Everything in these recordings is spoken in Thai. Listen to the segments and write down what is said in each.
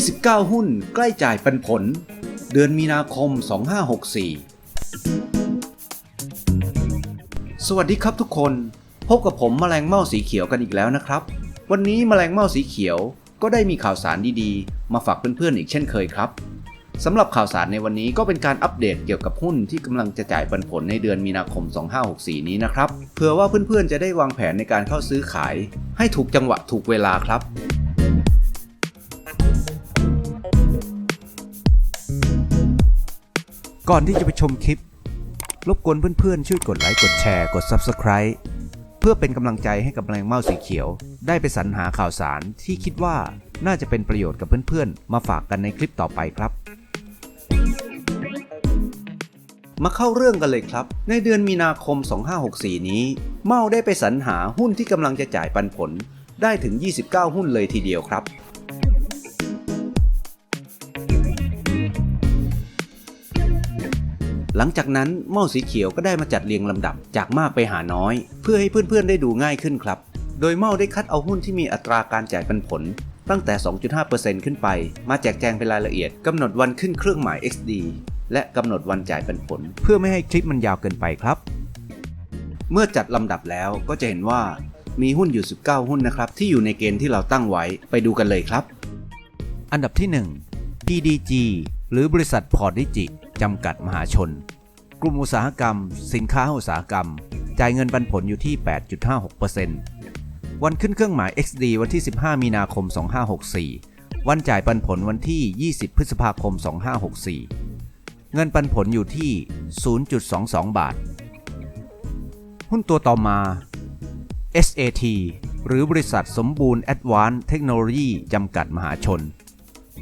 29 หุ้นใกล้จ่ายปันผล เดือนมีนาคม 2564 สวัสดีครับทุกคน พบกับผมแมลงเม่าสีเขียวกันอีกแล้วนะครับ วันนี้แมลงเม่าสีเขียวก็ได้มีข่าวสารดีๆ มาฝากเพื่อนๆอีกเช่นเคยครับสำหรับข่าวสารในวันนี้ก็เป็นการอัปเดตเกี่ยวกับหุ้นที่กำลังจะจ่ายปันผลในเดือนมีนาคม 2564 นี้นะครับเผื่อว่าเพื่อนๆจะได้วางแผนในการเข้าซื้อขาย ให้ถูกจังหวะถูกเวลาครับ ก่อนที่จะไปชมคลิป รบกวนเพื่อนๆ ช่วยกดไลค์ กดแชร์ กด Subscribe เพื่อเป็นกำลังใจให้กับแมลงเม่าสีเขียว ได้ไปสรรหาข่าวสารที่คิดว่าน่าจะเป็นประโยชน์กับเพื่อนๆ มาฝากกันในคลิปต่อไปครับ มาเข้าเรื่องกันเลยครับ ในเดือนมีนาคม 2564 นี้ เมาได้ไปสรรหาหุ้นที่กำลังจะจ่ายปันผล ได้ถึง 29 หุ้นเลยทีเดียวครับ หลังจากนั้นเม่าสีเขียวก็ได้มาจัดเรียงลำดับจากมากไปหาน้อย เพื่อให้เพื่อนๆได้ดูง่ายขึ้นครับ โดยเม่าได้คัดเอาหุ้นที่มีอัตราการจ่ายปันผลตั้งแต่ 2.5%ขึ้นไป มาแจกแจงเป็นรายละเอียดกำหนดวันขึ้นเครื่องหมาย XD และกำหนดวันจ่ายปันผล เพื่อไม่ให้คลิปมันยาวเกินไปครับ เมื่อจัดลำดับแล้วก็จะเห็นว่ามีหุ้นอยู่ 19 หุ้นนะครับ ที่อยู่ในเกณฑ์ที่เราตั้งไว้ไปดูกันเลยครับ อันดับที่ 1 PDG หรือบริษัทพอร์ตดิจิ จำกัดมหาชน กลุ่มอุตสาหกรรม สินค้าอุตสาหกรรม จ่ายเงินปันผลอยู่ที่ 8.56%วันขึ้นเครื่องหมาย XD วันที่ 15 มีนาคม 2564 วันจ่ายปันผลวันที่ 20 พฤษภาคม 2564 เงินปันผลอยู่ที่ 0.22 บาท หุ้นตัวต่อมา SAT หรือบริษัทสมบูรณ์ Advanced Technology จำกัดมหาชน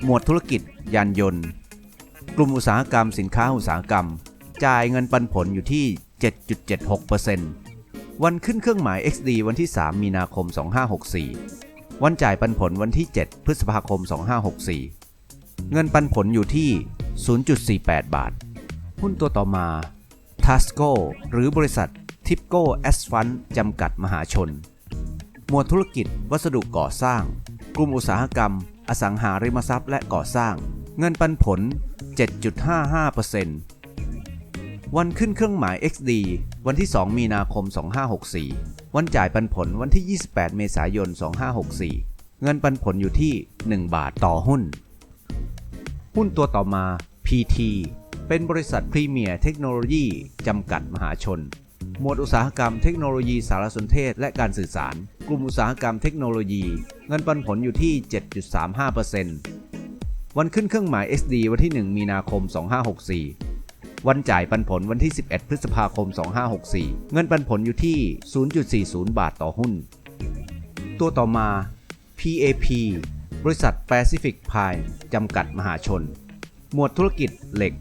หมวดธุรกิจ ยานยนต์ กลุ่มอุตสาหกรรมสินค้าอุตสาหกรรม จ่ายเงินปันผลอยู่ที่ 7.76%วันขึ้นเครื่องหมาย XD วันที่ 3 มีนาคม 2564 วันจ่ายปันผลวันที่ 7 พฤษภาคม 2564 เงินปันผลอยู่ที่ 0.48 บาท หุ้นตัวต่อมา Tasco หรือบริษัท Tipco Asphalt จำกัดมหาชน หมวดธุรกิจ วัสดุก่อสร้าง กลุ่มอุตสาหกรรม อสังหาริมทรัพย์และก่อสร้าง เงินปันผล 7.55%วันขึ้นเครื่องหมาย XD วันที่ 2 มีนาคม 2564 วันจ่ายปันผลวันที่ 28 เมษายน 2564 เงินปันผลอยู่ที่ 1 บาทต่อหุ้น หุ้นตัวต่อมา PT เป็นบริษัทพรีเมียร์เทคโนโลยีจำกัดมหาชน หมวดอุตสาหกรรมเทคโนโลยีสารสนเทศและการสื่อสาร กลุ่มอุตสาหกรรมเทคโนโลยี เงินปันผลอยู่ที่ 7.35% วันขึ้นเครื่องหมาย SD วันที่ 1 มีนาคม 2564 วันจ่ายปันผลวันที่ 11 พฤษภาคม 2564 เงินปันผลอยู่ที่ 0.40 บาทต่อหุ้น ตัวต่อมา PAP บริษัท Pacific Pine จำกัดมหาชน หมวดธุรกิจเหล็ก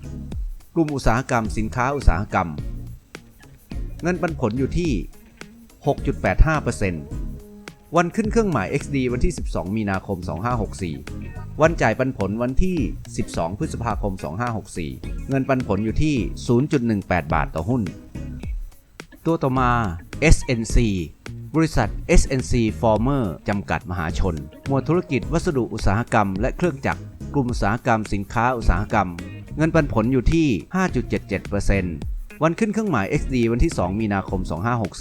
กลุ่มอุตสาหกรรมสินค้าอุตสาหกรรม เงินปันผลอยู่ที่ 6.85%วันขึ้นเครื่องหมาย XD วันที่ 12 มีนาคม 2564 วันจ่ายปันผลวันที่ 12 พฤษภาคม 2564 เงินปันผลอยู่ที่ 0.18 บาทต่อหุ้น ตัวต่อมา SNC บริษัท SNC Former จำกัดมหาชน หมวดธุรกิจวัสดุอุตสาหกรรมและเครื่องจักร กลุ่มอุตสาหกรรมสินค้าอุตสาหกรรม เงินปันผลอยู่ที่ 5.77%วันขึ้นเครื่องหมาย XD วันที่ 2 มีนาคม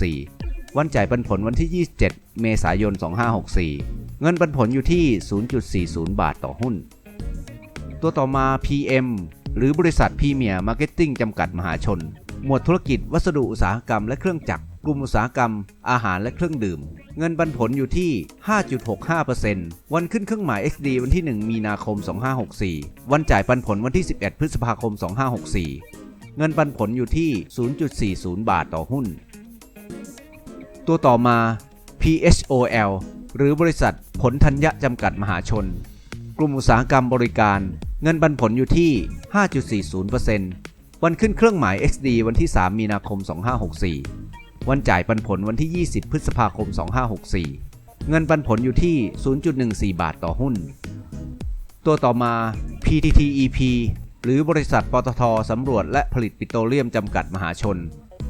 2564 วันจ่ายปันผลวันที่ 27 เมษายน 2564 เงินปันผลอยู่ที่ 0.40 บาทต่อหุ้น ตัวต่อมา PM หรือบริษัทพีเมียมาร์เก็ตติ้งจำกัดมหาชน หมวดธุรกิจวัสดุอุตสาหกรรมและเครื่องจักร กลุ่มอุตสาหกรรม อาหารและเครื่องดื่ม เงินปันผลอยู่ที่ 5.65%วันขึ้นเครื่องหมาย XD วันที่ 1 มีนาคม 2564 วันจ่ายปันผลวันที่ 11 พฤษภาคม 2564 เงินปันผลอยู่ที่ 0.40 บาทต่อหุ้น ตัวต่อมา PHOL หรือบริษัทผลธัญญะจำกัดมหาชน กลุ่มอุตสาหกรรมบริการ เงินปันผลอยู่ที่ 5.40%วันขึ้นเครื่องหมาย XD วันที่ 3 มีนาคม 2564 วันจ่ายปันผลวันที่ 20 พฤษภาคม 2564 เงินปันผลอยู่ที่ 0.14 บาทต่อหุ้น ตัวต่อมา PTTEP หรือบริษัทปตทสำรวจและผลิตปิโตรเลียมจำกัดมหาชน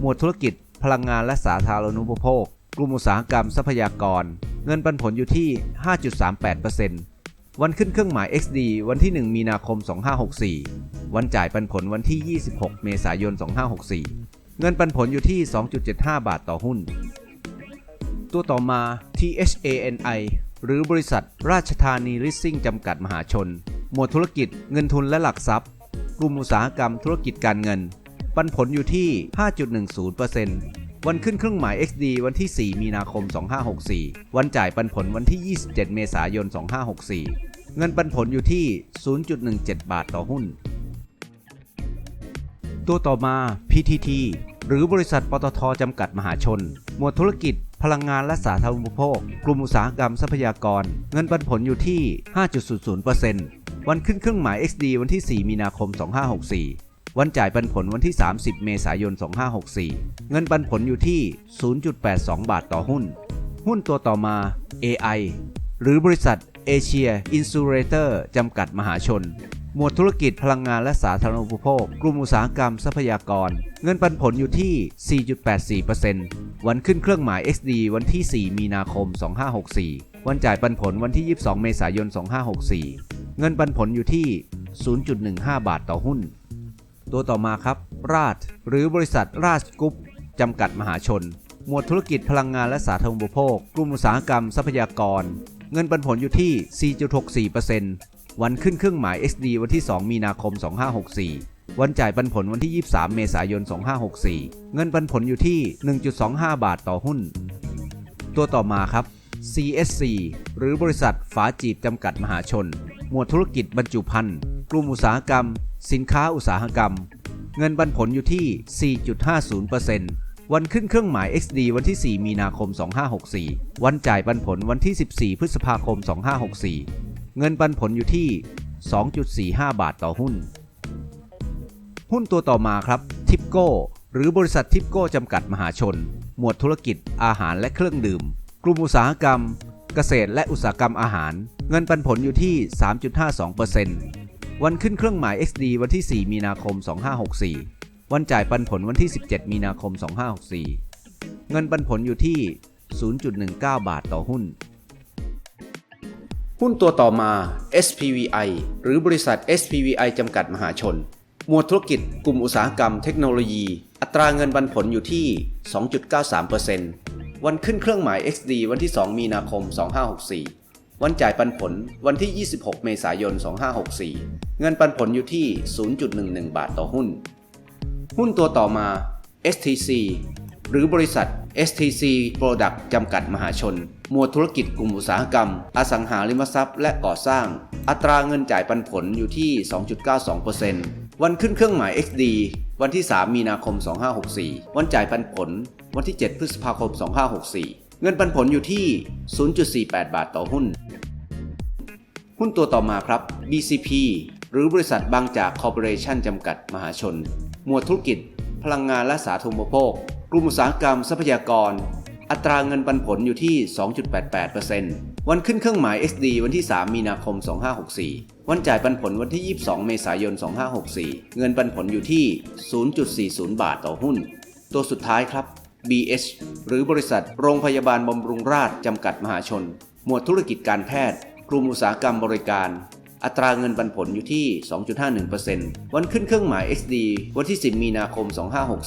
หมวดธุรกิจ พลังงานและสาธารณูปโภค กลุ่มอุตสาหกรรมทรัพยากร เงินปันผลอยู่ที่ 5.38%วันขึ้นเครื่องหมาย XD วันที่ 1 มีนาคม 2564 วันจ่ายปันผลวันที่ 26 เมษายน 2564 เงินปันผลอยู่ที่ 2.75 บาทต่อหุ้น ตัวต่อมา THANI หรือบริษัทราชธานีริสซิ่งจำกัดมหาชน หมวดธุรกิจเงินทุนและหลักทรัพย์ กลุ่มอุตสาหกรรมธุรกิจการเงิน ปันผลอยู่ที่ 5.10% วันขึ้นเครื่องหมาย XD วันที่ 4 มีนาคม 2564 วันจ่ายปันผลวันที่ 27 เมษายน 2564 เงินปันผลอยู่ที่ 0.17 บาทต่อหุ้น ตัวต่อมา PTT หรือบริษัทปตทจำกัดมหาชน หมวดธุรกิจ พลังงานและสาธารณูปโภค กลุ่มอุตสาหกรรมทรัพยากร เงินปันผลอยู่ที่ 5.00%วันขึ้นเครื่องหมาย XD วันที่ 4 มีนาคม 2564 วันจ่ายปันผลวันที่ 30 เมษายน 2564 เงินปันผลอยู่ที่ 0.82 บาทต่อหุ้น หุ้นตัวต่อมา AI หรือบริษัทเอเชียอินซูเรเตอร์จำกัดมหาชน หมวดธุรกิจพลังงานและสาธารณูปโภค กลุ่มอุตสาหกรรมทรัพยากร เงินปันผลอยู่ที่ 4.84%วันขึ้นเครื่องหมาย XD วันที่ 4 มีนาคม 2564 วันจ่ายปันผลวันที่ 22 เมษายน 2564 เงินปันผลอยู่ที่ 0.15 บาทต่อหุ้น ตัวต่อมาครับ ราช หรือบริษัทราชกรุ๊ปจำกัดมหาชน หมวดธุรกิจพลังงานและสาธารณูปโภค กลุ่มอุตสาหกรรมทรัพยากร เงินปันผลอยู่ที่ 4.64%วันขึ้นเครื่องหมาย XD วันที่ 2 มีนาคม 2564 วันจ่ายปันผลวันที่ 23 เมษายน 2564 เงินปันผลอยู่ที่ 1.25 บาทต่อหุ้น ตัวต่อมาครับ CSC หรือบริษัทฝาจีบจำกัดมหาชน หมวดธุรกิจบรรจุภัณฑ์ กลุ่มอุตสาหกรรม สินค้าอุตสาหกรรม เงินปันผลอยู่ที่ 4.50%วันขึ้นเครื่องหมาย XD วันที่ 4 มีนาคม 2564 วันจ่ายปันผลวันที่ 14 พฤษภาคม 2564 เงินปันผลอยู่ที่ 2.45 บาทต่อหุ้น หุ้นตัวต่อมาครับทิปโก้หรือบริษัททิปโก้จำกัดมหาชน หมวดธุรกิจ อาหารและเครื่องดื่ม กลุ่มอุตสาหกรรม เกษตรและอุตสาหกรรมอาหาร เงินปันผลอยู่ที่ 3.52% วันขึ้นเครื่องหมาย XD วันที่ 4 มีนาคม 2564 วันจ่ายปันผลวันที่ 17 มีนาคม 2564 เงินปันผลอยู่ที่ 0.19 บาทต่อหุ้น หุ้นตัวต่อมา SPVI หรือบริษัท SPVI จำกัดมหาชน หมวดธุรกิจกลุ่มอุตสาหกรรมเทคโนโลยี อัตราเงินปันผลอยู่ที่ 2.93%วันขึ้นเครื่องหมาย XD วันที่ 2 มีนาคม 2564 วันจ่ายปันผลวันที่ 26 เมษายน 2564 เงินปันผลอยู่ที่ 0.11 บาทต่อหุ้น หุ้นตัวต่อมา STC หรือบริษัท STC Product จำกัดมหาชน หมวดธุรกิจกลุ่มอุตสาหกรรม อสังหาริมทรัพย์ และก่อสร้าง อัตราเงินจ่ายปันผลอยู่ที่ 2.92%วันขึ้นเครื่องหมาย XD วันที่ 3 มีนาคม 2564 วันจ่ายปันผล วันที่ 7 พฤษภาคม 2564 เงินปันผลอยู่ที่ 0.48 บาทต่อหุ้น หุ้นตัวต่อมาครับ BCP หรือบริษัทบางจากคอร์ปอเรชั่นจำกัดมหาชน หมวดธุรกิจ พลังงานและสาธารณูปโภค กลุ่มอุตสาหกรรมทรัพยากร อัตราเงินปันผลอยู่ที่ 2.88%วันขึ้นเครื่องหมาย XD วันที่ 3 มีนาคม 2564 วันจ่ายปันผลวันที่ 22 เมษายน 2564 เงินปันผลอยู่ที่ 0.40 บาทต่อหุ้น ตัวสุดท้ายครับ BH หรือบริษัทโรงพยาบาลบำรุงราษฎร์จำกัดมหาชน หมวดธุรกิจการแพทย์ กลุ่มอุตสาหกรรมบริการ อัตราเงินปันผลอยู่ที่ 2.51%วันขึ้นเครื่องหมาย XD วันที่ 10 มีนาคม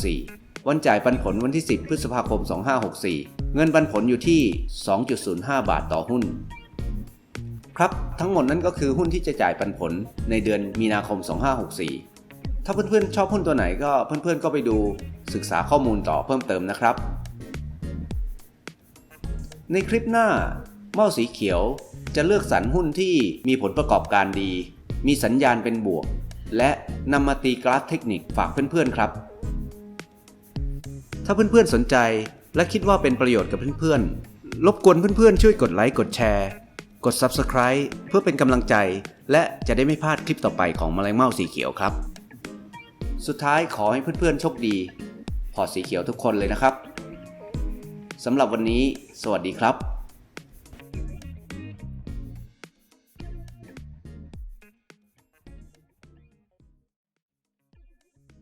2564 วันจ่ายปันผลวันที่ 10 พฤษภาคม 2564 เงินปันผลอยู่ที่ 2.05 บาทต่อหุ้นครับ ทั้งหมดนั้นก็คือหุ้นที่จะจ่ายปันผลในเดือนมีนาคม 2564 ถ้าเพื่อนๆชอบหุ้นตัวไหนก็เพื่อนๆก็ไปดูศึกษาข้อมูลต่อเพิ่มเติมนะครับ ในคลิปหน้าเม้าสีเขียวจะเลือกสรรหุ้นที่มีผลประกอบการดี มีสัญญาณเป็นบวก และนำมาตีกราฟเทคนิคฝากเพื่อนๆครับ ถ้าเพื่อนๆสนใจและคิดว่าเป็นประโยชน์กับเพื่อนๆ รบกวนเพื่อนๆ ช่วยกดไลค์กดแชร์ กด Subscribe เพื่อเป็นกำลังใจ และจะได้ไม่พลาดคลิปต่อไปของแมลงเม่าสีเขียวครับ สุดท้ายขอให้เพื่อนๆโชคดี พอร์ตสีเขียวทุกคนเลยนะครับสำหรับวันนี้ สวัสดีครับ